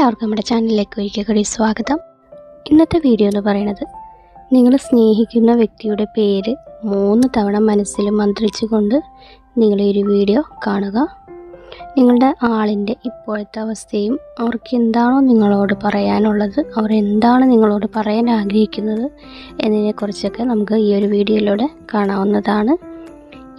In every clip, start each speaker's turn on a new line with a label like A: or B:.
A: എല്ലാവർക്കും നമ്മുടെ ചാനലിലേക്ക് ഒരിക്കൽ കൂടി സ്വാഗതം. ഇന്നത്തെ വീഡിയോ എന്ന് പറയുന്നത് നിങ്ങൾ സ്നേഹിക്കുന്ന വ്യക്തിയുടെ പേര് മൂന്ന് തവണ മനസ്സിൽ മന്ത്രിച്ചുകൊണ്ട് നിങ്ങൾ ഈ ഒരു വീഡിയോ കാണുക. നിങ്ങളുടെ ആളിന്റെ ഇപ്പോഴത്തെ അവസ്ഥയും അവർക്ക് എന്താണോ നിങ്ങളോട് പറയാനുള്ളത് അവർ എന്താണ് നിങ്ങളോട് പറയാൻ ആഗ്രഹിക്കുന്നത് എന്നതിനെക്കുറിച്ചൊക്കെ നമുക്ക് ഈ ഒരു വീഡിയോയിലൂടെ കാണാവുന്നതാണ്.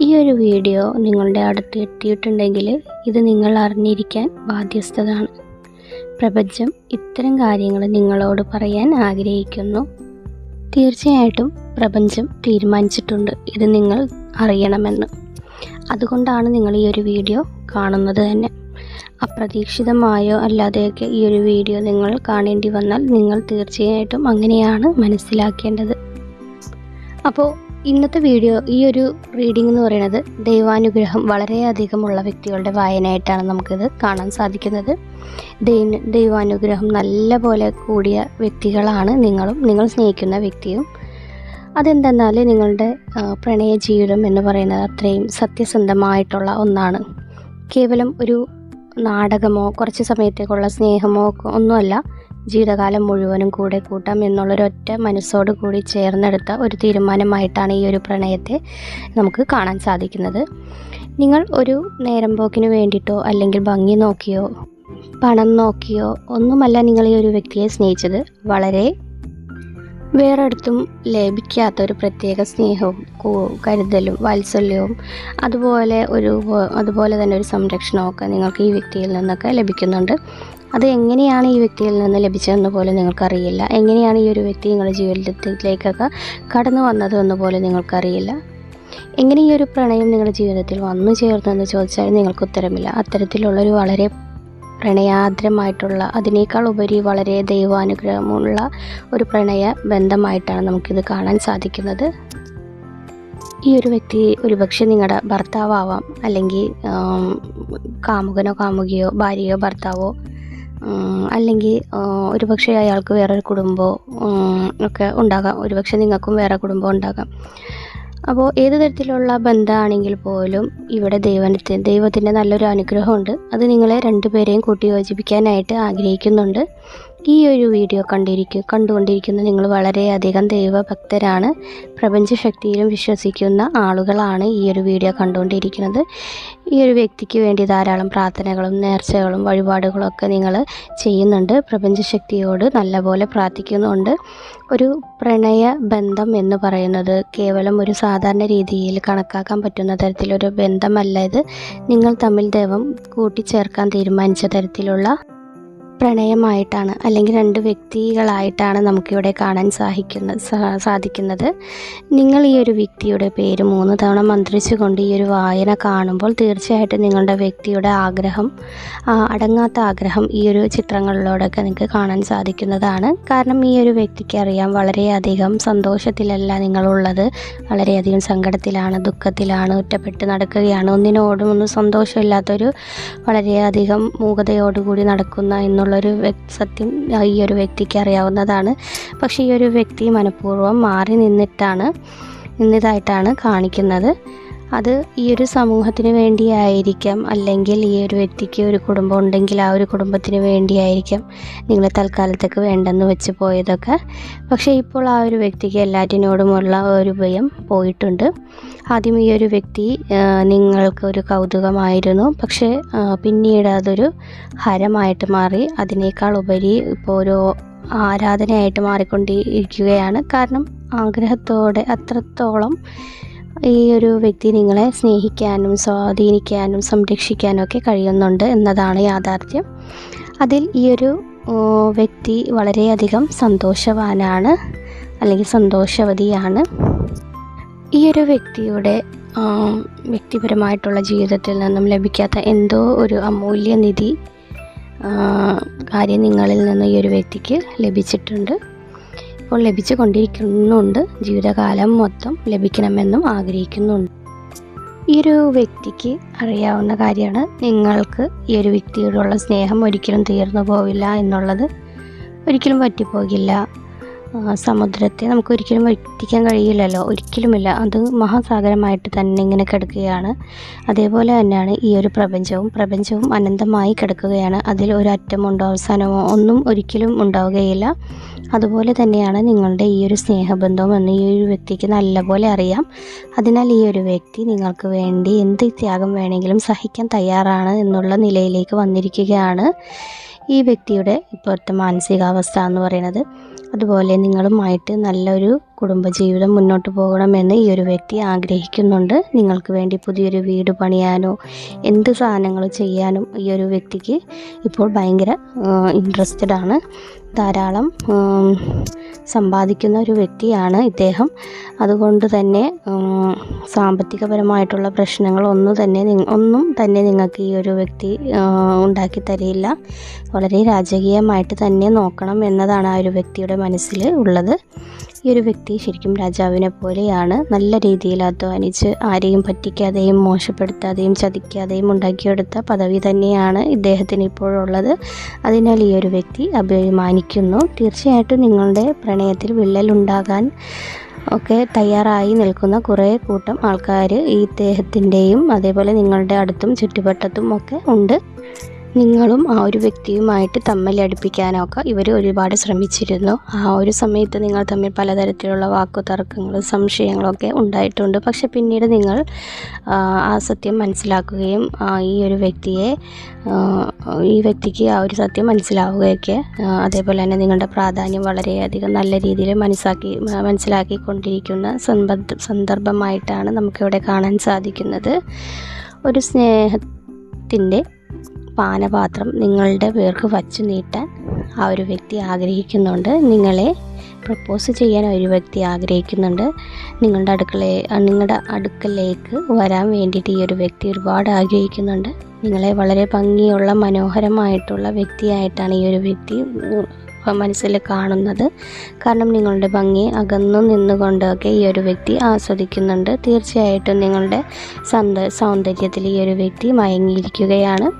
A: ഈ ഒരു വീഡിയോ നിങ്ങളുടെ അടുത്ത് എത്തിയിട്ടുണ്ടെങ്കിൽ ഇത് നിങ്ങൾ അറിഞ്ഞിരിക്കാൻ ബാധ്യസ്ഥതാണ് പ്രപഞ്ചം ഇത്തരം കാര്യങ്ങൾ നിങ്ങളോട് പറയാൻ ആഗ്രഹിക്കുന്നു. തീർച്ചയായിട്ടും പ്രപഞ്ചം തീരുമാനിച്ചിട്ടുണ്ട്. ഇത് നിങ്ങൾ അറിയണമെന്ന്. അതുകൊണ്ടാണ് നിങ്ങൾ ഈ ഒരു വീഡിയോ കാണുന്നത് തന്നെ. അപ്രതീക്ഷിതമായോ അല്ലാതെയൊക്കെ ഈ ഒരു വീഡിയോ നിങ്ങൾ കാണേണ്ടി വന്നാൽ നിങ്ങൾ തീർച്ചയായിട്ടും അങ്ങനെയാണ് മനസ്സിലാക്കേണ്ടത്. അപ്പോൾ ഇന്നത്തെ വീഡിയോ ഈ ഒരു റീഡിംഗ് എന്ന് പറയുന്നത് ദൈവാനുഗ്രഹം വളരെയധികമുള്ള വ്യക്തികളുടെ വായനയായിട്ടാണ് നമുക്കിത് കാണാൻ സാധിക്കുന്നത്. ദൈവ ദൈവാനുഗ്രഹം നല്ല പോലെ കൂടിയ വ്യക്തികളാണ് നിങ്ങളും നിങ്ങൾ സ്നേഹിക്കുന്ന വ്യക്തിയും. അതെന്തെന്നാൽ നിങ്ങളുടെ പ്രണയ ജീവിതം എന്ന് പറയുന്നത് അത്രയും സത്യസന്ധമായിട്ടുള്ള ഒന്നാണ്. കേവലം ഒരു നാടകമോ കുറച്ച് സമയത്തേക്കുള്ള സ്നേഹമോ ഒന്നുമല്ല. ജീവിതകാലം മുഴുവനും കൂടെ കൂട്ടാം എന്നുള്ളൊരൊറ്റ മനസ്സോട് കൂടി ചേർന്നെടുത്ത ഒരു തീരുമാനമായിട്ടാണ് ഈ ഒരു പ്രണയത്തെ നമുക്ക് കാണാൻ സാധിക്കുന്നത്. നിങ്ങൾ ഒരു നേരം പോക്കിന് വേണ്ടിയിട്ടോ അല്ലെങ്കിൽ ഭംഗി നോക്കിയോ പണം നോക്കിയോ ഒന്നുമല്ല നിങ്ങൾ ഈ ഒരു വ്യക്തിയെ സ്നേഹിച്ചത്. വളരെ വേറെടുത്തും ലഭിക്കാത്ത ഒരു പ്രത്യേക സ്നേഹവും കരുതലും വാത്സല്യവും അതുപോലെ ഒരു അതുപോലെ തന്നെ ഒരു സംരക്ഷണവും ഒക്കെ നിങ്ങൾക്ക് ഈ വ്യക്തിയിൽ നിന്നൊക്കെ ലഭിക്കുന്നുണ്ട്. അത് എങ്ങനെയാണ് ഈ വ്യക്തിയിൽ നിന്ന് ലഭിച്ചതെന്ന് പോലും നിങ്ങൾക്കറിയില്ല. എങ്ങനെയാണ് ഈ ഒരു വ്യക്തി നിങ്ങളുടെ ജീവിതത്തിലേക്കൊക്കെ കടന്നു വന്നതെന്ന് പോലും നിങ്ങൾക്കറിയില്ല. എങ്ങനെ ഈ ഒരു പ്രണയം നിങ്ങളുടെ ജീവിതത്തിൽ വന്നു ചേർന്നെന്ന് ചോദിച്ചാൽ നിങ്ങൾക്ക് ഉത്തരമില്ല. അത്തരത്തിലുള്ളൊരു വളരെ പ്രണയാദ്രമായിട്ടുള്ള അതിനേക്കാൾ ഉപരി വളരെ ദൈവാനുഗ്രഹമുള്ള ഒരു പ്രണയ ബന്ധമായിട്ടാണ് നമുക്കിത് കാണാൻ സാധിക്കുന്നത്. ഈ ഒരു വ്യക്തി ഒരുപക്ഷെ നിങ്ങളുടെ ഭർത്താവാവാം അല്ലെങ്കിൽ കാമുകനോ കാമുകിയോ ഭാര്യയോ ഭർത്താവോ അല്ലെങ്കിൽ ഒരുപക്ഷെ അയാൾക്ക് വേറൊരു കുടുംബമോ ഒക്കെ ഉണ്ടാകാം. ഒരുപക്ഷെ നിങ്ങൾക്കും വേറെ കുടുംബം ഉണ്ടാകാം. അപ്പോൾ ഏത് തരത്തിലുള്ള ബന്ധമാണെങ്കിൽ പോലും ഇവിടെ ദൈവത്തിന് ദൈവത്തിന്റെ നല്ലൊരു അനുഗ്രഹമുണ്ട്. അത് നിങ്ങളെ രണ്ടുപേരെയും കൂട്ടി യോജിപ്പിക്കാനായിട്ട് ആഗ്രഹിക്കുന്നുണ്ട്. ഈ ഒരു വീഡിയോ കണ്ടിരിക്കും കണ്ടുകൊണ്ടിരിക്കുന്ന നിങ്ങൾ വളരെയധികം ദൈവഭക്തരാണ്. പ്രപഞ്ചശക്തിയിലും വിശ്വസിക്കുന്ന ആളുകളാണ് ഈ ഒരു വീഡിയോ കണ്ടുകൊണ്ടിരിക്കുന്നത്. ഈ ഒരു വ്യക്തിക്ക് വേണ്ടി ധാരാളം പ്രാർത്ഥനകളും നേർച്ചകളും വഴിപാടുകളും ഒക്കെ നിങ്ങൾ ചെയ്യുന്നുണ്ട്. പ്രപഞ്ചശക്തിയോട് നല്ലപോലെ പ്രാർത്ഥിക്കുന്നുണ്ട്. ഒരു പ്രണയ ബന്ധം എന്ന് പറയുന്നത് കേവലം ഒരു സാധാരണ രീതിയിൽ കണക്കാക്കാൻ പറ്റുന്ന തരത്തിലൊരു ബന്ധമല്ല ഇത്. നിങ്ങൾ തമ്മിൽ ദൈവം കൂട്ടിച്ചേർക്കാൻ തീരുമാനിച്ച തരത്തിലുള്ള പ്രണയമായിട്ടാണ് അല്ലെങ്കിൽ രണ്ട് വ്യക്തികളായിട്ടാണ് നമുക്കിവിടെ കാണാൻ സാധിക്കുന്നത് സാധിക്കുന്നത്. നിങ്ങൾ ഈ ഒരു വ്യക്തിയുടെ പേര് മൂന്ന് തവണ മന്ത്രിച്ചുകൊണ്ട് ഈ ഒരു വായന കാണുമ്പോൾ തീർച്ചയായിട്ടും നിങ്ങളുടെ വ്യക്തിയുടെ ആഗ്രഹം അടങ്ങാത്ത ആഗ്രഹം ഈ ഒരു ചിത്രങ്ങളിലൂടെയൊക്കെ നിങ്ങൾക്ക് കാണാൻ സാധിക്കുന്നതാണ്. കാരണം ഈ ഒരു വ്യക്തിക്ക് അറിയാം വളരെയധികം സന്തോഷത്തിലല്ല നിങ്ങളുള്ളത്. വളരെയധികം സങ്കടത്തിലാണ് ദുഃഖത്തിലാണ് ഒറ്റപ്പെട്ട് നടക്കുകയാണ്. ഒന്നിനോടും ഒന്നും സന്തോഷമില്ലാത്തൊരു വളരെയധികം മൂകതയോടുകൂടി നടക്കുന്ന എന്നുള്ളൊരു സത്യം ഈ ഒരു വ്യക്തിക്ക് അറിയാവുന്നതാണ്. പക്ഷേ ഈ ഒരു വ്യക്തി മനഃപൂർവം മാറി നിന്നിട്ടാണ് നിന്നതായിട്ടാണ് കാണിക്കുന്നത്. അത് ഈ ഒരു സമൂഹത്തിന് വേണ്ടിയായിരിക്കാം. അല്ലെങ്കിൽ ഈ ഒരു വ്യക്തിക്ക് ഒരു കുടുംബം ഉണ്ടെങ്കിൽ ആ ഒരു കുടുംബത്തിന് വേണ്ടിയായിരിക്കാം നിങ്ങൾ തൽക്കാലത്തേക്ക് വേണ്ടെന്ന് വെച്ച് പോയതൊക്കെ. പക്ഷേ ഇപ്പോൾ ആ ഒരു വ്യക്തിക്ക് എല്ലാറ്റിനോടുമുള്ള ഒരു ഭയം പോയിട്ടുണ്ട്. ആദ്യം ഈ ഒരു വ്യക്തി നിങ്ങൾക്ക് ഒരു കൗതുകമായിരുന്നു. പക്ഷേ പിന്നീട് അതൊരു ഹരമായിട്ട് മാറി. അതിനേക്കാൾ ഉപരി ഇപ്പോൾ ഒരു ആരാധനയായിട്ട് മാറിക്കൊണ്ടിരിക്കുകയാണ്. കാരണം ആഗ്രഹത്തോടെ അത്രത്തോളം ഈ ഒരു വ്യക്തി നിങ്ങളെ സ്നേഹിക്കാനും സ്വാധീനിക്കാനും സംരക്ഷിക്കാനും ഒക്കെ കഴിയുന്നുണ്ട് എന്നതാണ് യാഥാർത്ഥ്യം. അതിൽ ഈ ഒരു വ്യക്തി വളരെയധികം സന്തോഷവാനാണ് അല്ലെങ്കിൽ സന്തോഷവതിയാണ്. ഈ ഒരു വ്യക്തിയുടെ വ്യക്തിപരമായിട്ടുള്ള ജീവിതത്തിൽ നിന്നും ലഭിക്കാത്ത എന്തോ ഒരു അമൂല്യനിധി കാര്യം നിങ്ങളിൽ നിന്ന് ഈ ഒരു വ്യക്തിക്ക് ലഭിച്ചിട്ടുണ്ട്. ഇപ്പോൾ ലഭിച്ചു കൊണ്ടിരിക്കുന്നുണ്ട് ജീവിതകാലം മൊത്തം ലഭിക്കണമെന്നും ആഗ്രഹിക്കുന്നുണ്ട്. ഈ ഒരു വ്യക്തിക്ക് അറിയാവുന്ന കാര്യമാണ്. നിങ്ങൾക്ക് ഈ ഒരു വ്യക്തിയോടുള്ള സ്നേഹം ഒരിക്കലും തീർന്നു പോവില്ല എന്നുള്ളത്. ഒരിക്കലും പറ്റിപ്പോകില്ല. സമുദ്രത്തെ നമുക്ക് ഒരിക്കലും വറ്റിക്കാൻ കഴിയില്ലല്ലോ. ഒരിക്കലുമില്ല. അത് മഹാസാഗരമായിട്ട് തന്നെ ഇങ്ങനെ കിടക്കുകയാണ്. അതേപോലെ തന്നെയാണ് ഈ ഒരു പ്രപഞ്ചവും. പ്രപഞ്ചവും അനന്തമായി കിടക്കുകയാണ്. അതിൽ ഒരു അവസാനമോ ഒന്നും ഒരിക്കലും ഉണ്ടാവുകയില്ല. അതുപോലെ തന്നെയാണ് നിങ്ങളുടെ ഈ ഒരു സ്നേഹബന്ധവും എന്ന് ഈ ഒരു വ്യക്തിക്ക് നല്ലപോലെ അറിയാം. അതിനാൽ ഈ ഒരു വ്യക്തി നിങ്ങൾക്ക് വേണ്ടി എന്ത് ത്യാഗം വേണമെങ്കിലും സഹിക്കാൻ തയ്യാറാണ് എന്നുള്ള നിലയിലേക്ക് വന്നിരിക്കുകയാണ് ഈ വ്യക്തിയുടെ ഇപ്പോഴത്തെ മാനസികാവസ്ഥ എന്ന് പറയുന്നത്. അതുപോലെ നിങ്ങളുമായിട്ട് നല്ലൊരു കുടുംബജീവിതം മുന്നോട്ട് പോകണമെന്ന് ഈ ഒരു വ്യക്തി ആഗ്രഹിക്കുന്നുണ്ട്. നിങ്ങൾക്ക് വേണ്ടി പുതിയൊരു വീട് പണിയാനോ എന്ത് സാധനങ്ങൾ ചെയ്യാനും ഈ ഒരു വ്യക്തിക്ക് ഇപ്പോൾ ഭയങ്കര ഇൻട്രസ്റ്റഡ് ആണ്. ധാരാളം സമ്പാദിക്കുന്ന ഒരു വ്യക്തിയാണ് ഇദ്ദേഹം. അതുകൊണ്ട് തന്നെ സാമ്പത്തികപരമായിട്ടുള്ള പ്രശ്നങ്ങൾ ഒന്നും തന്നെ ഒന്നും തന്നെ നിങ്ങൾക്ക് ഈ ഒരു വ്യക്തി ഉണ്ടാക്കി തരില്ല. വളരെ രാജകീയമായിട്ട് തന്നെ നോക്കണം എന്നതാണ് ആ ഒരു വ്യക്തിയുടെ മനസ്സിൽ ഉള്ളത്. ഈ ഒരു വ്യക്തി ശരിക്കും രാജാവിനെ പോലെയാണ് നല്ല രീതിയിൽ അധ്വാനിച്ച് ആരെയും പറ്റിക്കാതെയും മോശപ്പെടുത്താതെയും ചതിക്കാതെയും ഉണ്ടാക്കിയെടുത്ത പദവി തന്നെയാണ് ഇദ്ദേഹത്തിന് ഇപ്പോഴുള്ളത്. അതിനാൽ ഈ ഒരു വ്യക്തി അഭിമാനിക്കുന്നു. തീർച്ചയായിട്ടും നിങ്ങളുടെ പ്രണയത്തിൽ വിള്ളലുണ്ടാകാൻ ഒക്കെ തയ്യാറായി നിൽക്കുന്ന കുറേ കൂട്ടം ആൾക്കാർ ഈ ഇദ്ദേഹത്തിന്റെയും അതേപോലെ നിങ്ങളുടെ അടുത്തും ചുറ്റുവട്ടത്തും ഒക്കെ ഉണ്ട്. നിങ്ങളും ആ ഒരു വ്യക്തിയുമായിട്ട് തമ്മിൽ അടുപ്പിക്കാനൊക്കെ ഇവർ ഒരുപാട് ശ്രമിച്ചിരുന്നു. ആ ഒരു സമയത്ത് നിങ്ങൾ തമ്മിൽ പലതരത്തിലുള്ള വാക്കുതർക്കങ്ങളും സംശയങ്ങളൊക്കെ ഉണ്ടായിട്ടുണ്ട്. പക്ഷെ പിന്നീട് നിങ്ങൾ ആ, സത്യം മനസ്സിലാക്കുകയും ഈ ഒരു വ്യക്തിയെ ഈ വ്യക്തിക്ക് ആ ഒരു സത്യം മനസ്സിലാവുകയൊക്കെ അതേപോലെ തന്നെ നിങ്ങളുടെ പ്രാധാന്യം വളരെയധികം നല്ല രീതിയിൽ മനസ്സാക്കി മനസ്സിലാക്കിക്കൊണ്ടിരിക്കുന്ന സന്ദർഭ സന്ദർഭമായിട്ടാണ് നമുക്കിവിടെ കാണാൻ സാധിക്കുന്നത്. ഒരു സ്നേഹത്തിന്റെ പാനപാത്രം നിങ്ങളുടെ പേർക്ക് വച്ചു നീട്ടാൻ ആ ഒരു വ്യക്തി ആഗ്രഹിക്കുന്നുണ്ട്. നിങ്ങളെ പ്രപ്പോസ് ചെയ്യാൻ ഒരു വ്യക്തി ആഗ്രഹിക്കുന്നുണ്ട്. നിങ്ങളുടെ അടുക്കളേ നിങ്ങളുടെ അടുക്കലേക്ക് വരാൻ വേണ്ടിയിട്ട് ഈ ഒരു വ്യക്തി ഒരുപാട് ആഗ്രഹിക്കുന്നുണ്ട്. നിങ്ങളെ വളരെ ഭംഗിയുള്ള മനോഹരമായിട്ടുള്ള വ്യക്തിയായിട്ടാണ് ഈ ഒരു വ്യക്തി മനസ്സിൽ കാണുന്നത്. കാരണം നിങ്ങളുടെ ഭംഗി അകന്നു നിന്നുകൊണ്ടൊക്കെ ഈ ഒരു വ്യക്തി ആസ്വദിക്കുന്നുണ്ട്. തീർച്ചയായിട്ടും നിങ്ങളുടെ സന്ത സൗന്ദര്യത്തിൽ ഈ ഒരു വ്യക്തി മയങ്ങിയിരിക്കുകയാണ്.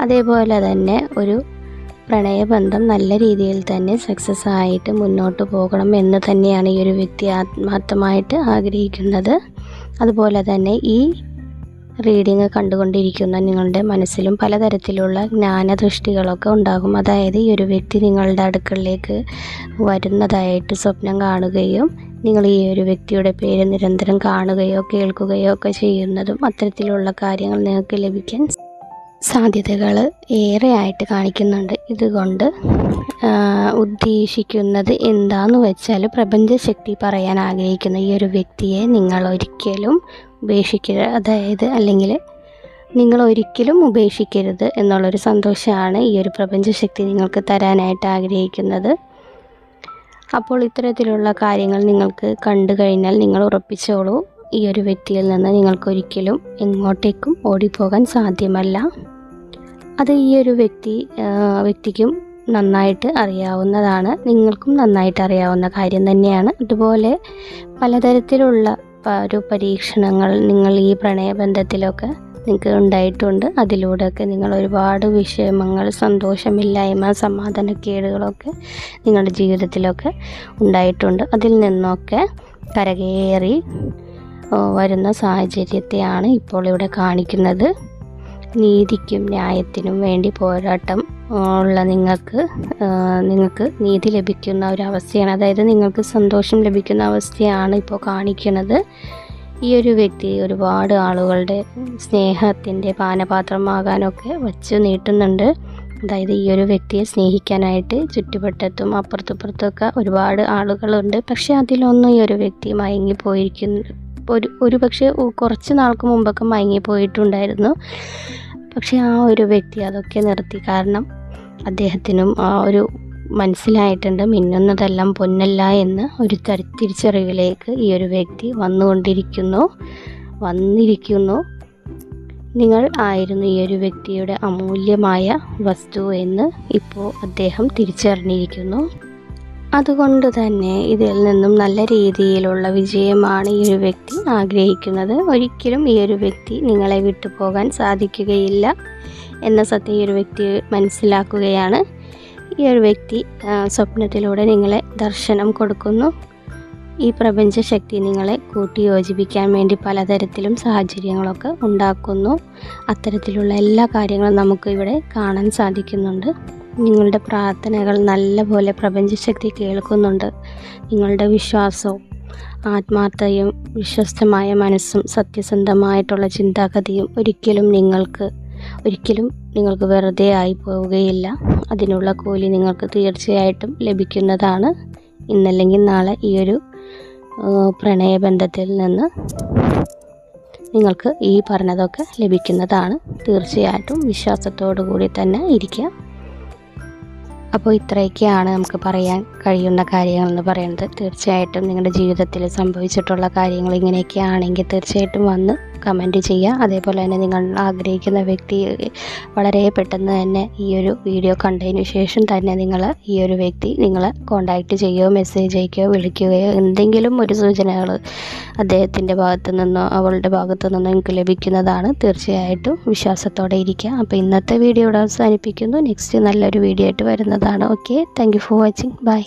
A: അതേപോലെ തന്നെ ഒരു പ്രണയബന്ധം നല്ല രീതിയിൽ തന്നെ സക്സസ് ആയിട്ട് മുന്നോട്ട് പോകണം എന്ന് തന്നെയാണ് ഈ ഒരു വ്യക്തി ആത്മാർത്ഥമായിട്ട് ആഗ്രഹിക്കുന്നത്. അതുപോലെ തന്നെ ഈ റീഡിങ് കണ്ടുകൊണ്ടിരിക്കുന്ന നിങ്ങളുടെ മനസ്സിലും പലതരത്തിലുള്ള ജ്ഞാനദൃഷ്ടികളൊക്കെ ഉണ്ടാകും. അതായത് ഈ ഒരു വ്യക്തി നിങ്ങളുടെ അടുക്കളിലേക്ക് വരുന്നതായിട്ട് സ്വപ്നം കാണുകയും നിങ്ങൾ ഈ ഒരു വ്യക്തിയുടെ പേര് നിരന്തരം കാണുകയോ കേൾക്കുകയോ ഒക്കെ ചെയ്യുന്നതും അത്തരത്തിലുള്ള കാര്യങ്ങൾ നിങ്ങൾക്ക് ലഭിക്കാൻ സാധ്യതകൾ ഏറെയായിട്ട് കാണിക്കുന്നുണ്ട്. ഇതുകൊണ്ട് ഉദ്ദേശിക്കുന്നത് എന്താന്ന് വെച്ചാൽ പ്രപഞ്ചശക്തി പറയാൻ ആഗ്രഹിക്കുന്ന ഈ ഒരു വ്യക്തിയെ നിങ്ങൾ ഒരിക്കലും ഉപേക്ഷിക്കരുത് അതായത് അല്ലെങ്കിൽ നിങ്ങൾ ഒരിക്കലും ഉപേക്ഷിക്കരുത് എന്നുള്ളൊരു സന്തോഷമാണ് ഈ ഒരു പ്രപഞ്ചശക്തി നിങ്ങൾക്ക് തരാനായിട്ട് ആഗ്രഹിക്കുന്നത്. അപ്പോൾ ഇത്തരത്തിലുള്ള കാര്യങ്ങൾ നിങ്ങൾക്ക് കണ്ടു കഴിഞ്ഞാൽ നിങ്ങൾ ഉറപ്പിച്ചോളൂ. ഈ ഒരു വ്യക്തിയിൽ നിന്ന് നിങ്ങൾക്കൊരിക്കലും എങ്ങോട്ടേക്കും ഓടിപ്പോകാൻ സാധ്യമല്ല. അത് ഈ ഒരു വ്യക്തി വ്യക്തിക്കും നന്നായിട്ട് അറിയാവുന്നതാണ്. നിങ്ങൾക്കും നന്നായിട്ട് അറിയാവുന്ന കാര്യം തന്നെയാണ്. അതുപോലെ പലതരത്തിലുള്ള ഒരു പരീക്ഷണങ്ങൾ നിങ്ങൾ ഈ പ്രണയബന്ധത്തിലൊക്കെ നിങ്ങൾക്ക് ഉണ്ടായിട്ടുണ്ട്. അതിലൂടെയൊക്കെ നിങ്ങൾ ഒരുപാട് വിഷമങ്ങൾ സന്തോഷമില്ലായ്മ സമാധാനക്കേടുകളൊക്കെ നിങ്ങളുടെ ജീവിതത്തിലൊക്കെ ഉണ്ടായിട്ടുണ്ട്. അതിൽ നിന്നൊക്കെ കരകയറി വരുന്ന സാഹചര്യത്തെയാണ് ഇപ്പോൾ ഇവിടെ കാണിക്കുന്നത്. നീതിക്കും ന്യായത്തിനും വേണ്ടി പോരാട്ടം ഉള്ള നിങ്ങൾക്ക് നിങ്ങൾക്ക് നീതി ലഭിക്കുന്ന ഒരു അവസ്ഥയാണ് അതായത് നിങ്ങൾക്ക് സന്തോഷം ലഭിക്കുന്ന അവസ്ഥയാണ് ഇപ്പോൾ കാണിക്കുന്നത്. ഈ ഒരു വ്യക്തി ഒരുപാട് ആളുകളുടെ സ്നേഹത്തിന്റെ പാനപാത്രമാകാനൊക്കെ വച്ച് നീട്ടുന്നുണ്ട്. അതായത് ഈ ഒരു വ്യക്തിയെ സ്നേഹിക്കാനായിട്ട് ചുറ്റുവട്ടത്തും അപ്പുറത്തുപ്പുറത്തൊക്കെ ഒരുപാട് ആളുകളുണ്ട്. പക്ഷേ അതിലൊന്നും ഈ ഒരു വ്യക്തി മയങ്ങിപ്പോയിരിക്കുന്നു ഒരു ഒരു പക്ഷേ കുറച്ച് നാൾക്ക് മുമ്പൊക്കെ മയങ്ങിപ്പോയിട്ടുണ്ടായിരുന്നു. പക്ഷേ ആ ഒരു വ്യക്തി അതൊക്കെ നിർത്തി. കാരണം അദ്ദേഹത്തിനും ആ ഒരു മനസ്സിലായിട്ടുണ്ട് മിന്നുന്നതെല്ലാം പൊന്നല്ല എന്ന് ഒരു തരി തിരിച്ചറിവിലേക്ക് ഈ ഒരു വ്യക്തി വന്നുകൊണ്ടിരിക്കുന്നു. വന്നിരിക്കുന്നു. നിങ്ങൾ ആയിരുന്നു ഈ ഒരു വ്യക്തിയുടെ അമൂല്യമായ വസ്തു എന്ന് ഇപ്പോൾ അദ്ദേഹം തിരിച്ചറിഞ്ഞിരിക്കുന്നു. അതുകൊണ്ട് തന്നെ ഇതിൽ നിന്നും നല്ല രീതിയിലുള്ള വിജയമാണ് ഈ ഒരു വ്യക്തി ആഗ്രഹിക്കുന്നത്. ഒരിക്കലും ഈ ഒരു വ്യക്തി നിങ്ങളെ വിട്ടുപോകാൻ സാധിക്കുകയില്ല എന്ന സത്യം ഈ ഒരു വ്യക്തി മനസ്സിലാക്കുകയാണ്. ഈ ഒരു വ്യക്തി സ്വപ്നത്തിലൂടെ നിങ്ങളെ ദർശനം കൊടുക്കുന്നു. ഈ പ്രപഞ്ച ശക്തി നിങ്ങളെ കൂട്ടിയോജിപ്പിക്കാൻ വേണ്ടി പലതരത്തിലും സാഹചര്യങ്ങളൊക്കെ ഉണ്ടാക്കുന്നു. അത്തരത്തിലുള്ള എല്ലാ കാര്യങ്ങളും നമുക്ക് ഇവിടെ കാണാൻ സാധിക്കുന്നുണ്ട്. നിങ്ങളുടെ പ്രാർത്ഥനകൾ നല്ലപോലെ പ്രപഞ്ചശക്തി കേൾക്കുന്നുണ്ട്. നിങ്ങളുടെ വിശ്വാസവും ആത്മാർത്ഥയും വിശ്വസ്തമായ മനസ്സും സത്യസന്ധമായിട്ടുള്ള ചിന്താഗതിയും ഒരിക്കലും നിങ്ങൾക്ക് ഒരിക്കലും നിങ്ങൾക്ക് വെറുതെ ആയി പോവുകയില്ല. അതിനുള്ള കൂലി നിങ്ങൾക്ക് തീർച്ചയായിട്ടും ലഭിക്കുന്നതാണ്. ഇന്നല്ലെങ്കിൽ നാളെ ഈ ഒരു പ്രണയബന്ധത്തിൽ നിന്ന് നിങ്ങൾക്ക് ഈ പറഞ്ഞതൊക്കെ ലഭിക്കുന്നതാണ്. തീർച്ചയായിട്ടും വിശ്വാസത്തോടു കൂടി തന്നെ ഇരിക്കുക അപ്പോൾ ഇത്രയൊക്കെയാണ് നമുക്ക് പറയാൻ കഴിയുന്ന കാര്യങ്ങൾ എന്ന് പറയുന്നത്. തീർച്ചയായിട്ടും നിങ്ങളുടെ ജീവിതത്തിൽ സംഭവിച്ചിട്ടുള്ള കാര്യങ്ങൾ ഇങ്ങനെയൊക്കെ ആണെങ്കിൽ തീർച്ചയായിട്ടും വന്ന് കമന്റ് ചെയ്യുക. അതേപോലെ തന്നെ നിങ്ങൾ ആഗ്രഹിക്കുന്ന വ്യക്തി വളരെ പെട്ടെന്ന് തന്നെ ഈ ഒരു വീഡിയോ കണ്ടതിന് ശേഷം തന്നെ നിങ്ങൾ ഈ ഒരു വ്യക്തി നിങ്ങൾ കോണ്ടാക്റ്റ് ചെയ്യുകയോ മെസ്സേജ് അയക്കുകയോ വിളിക്കുകയോ എന്തെങ്കിലും ഒരു സൂചനകൾ അദ്ദേഹത്തിന്റെ ഭാഗത്തു നിന്നോ അവളുടെ ഭാഗത്തു നിന്നോ നിങ്ങൾക്ക് ലഭിക്കുന്നതാണ്. തീർച്ചയായിട്ടും വിശ്വാസത്തോടെ ഇരിക്കുക. അപ്പോൾ ഇന്നത്തെ വീഡിയോ ഇവിടെ അവസാനിപ്പിക്കുന്നു. നെക്സ്റ്റ് നല്ലൊരു വീഡിയോ ആയിട്ട് വരുന്നതാണ്. Okay thank for watching bye